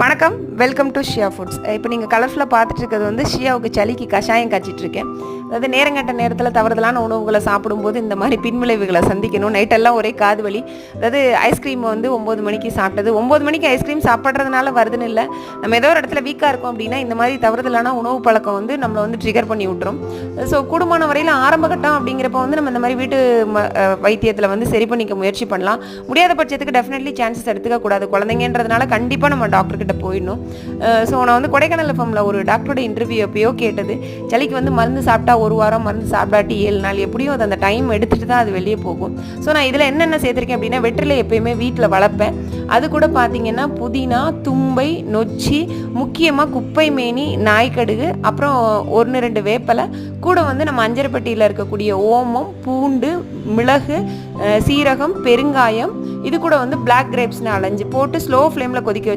வணக்கம். Welcome to Shia foods இப்போ நீங்கள் கலர்ஃபுல்லாக பார்த்துட்டு இருக்கிறது வந்து ஷியாவுக்கு சளிக்கு கஷாயம் காய்ச்சிட்டு இருக்கேன். அதாவது நேரங்கட்ட நேரத்தில் தவறுதலான உணவுகளை சாப்பிடும்போது இந்த மாதிரி பின்விளைவுகளை சந்திக்கணும். நைட்டெல்லாம் ஒரே காது வலி. அதாவது ஐஸ்கிரீம் வந்து ஒம்பது மணிக்கு சாப்பிட்டது. ஒம்பது மணிக்கு ஐஸ்கிரீம் சாப்பிட்றதுனால வருதுன்னு இல்லை. நம்ம ஏதோ ஒரு இடத்துல வீக்காக இருக்கோம் அப்படின்னா இந்த மாதிரி தவறுதலான உணவு பழக்கம் வந்து நம்மளை வந்து ட்ரிகர் பண்ணி விட்டுரும். ஸோ கூடுமான வரையில் ஆரம்பகட்டம் அப்படிங்கிறப்ப வந்து நம்ம இந்த மாதிரி வீட்டு ம- வைத்தியத்தில் வந்து சரி பண்ணிக்க முயற்சி பண்ணலாம். முடியாத பட்சத்துக்கு டெஃபினெட்லி சான்சஸ் எடுத்துக்க கூடாது. குழந்தைங்கன்றதுனால கண்டிப்பாக நம்ம டாக்டர்கிட்ட போயிடணும். ஸோ நான் வந்து கொடைக்கானல் எஃப்எம்ல ஒரு டாக்டரோட இன்டர்வியூ எப்பயோ கேட்டது. சளிக்கு வந்து மருந்து சாப்பிட்டா ஒரு வாரம் மருந்து சாப்பிடாட்டி ஏழு நாள் எப்படியும் அது அந்த டைம் எடுத்துட்டு தான் அது வெளியே போகும். ஸோ நான் இதில் என்னென்ன சேர்த்துருக்கேன் அப்படின்னா வெற்றிலை எப்பயுமே வீட்டில் வளர்ப்பேன். அது கூட பார்த்தீங்கன்னா புதினா தும்பை நொச்சி முக்கியமாக குப்பை மேனி நாய்க்கடுகு அப்புறம் ஒன்று ரெண்டு வேப்பலை. கூட வந்து நம்ம அஞ்சரைப்பட்டியில் இருக்கக்கூடிய ஓமம் பூண்டு மிளகு சீரகம் பெருங்காயம். இது கூட வந்து பிளாக் கிரேப்ஸ்னு அலைஞ்சு போட்டு ஸ்லோ ஃப்ளேமில் கொதிக்க வச்சு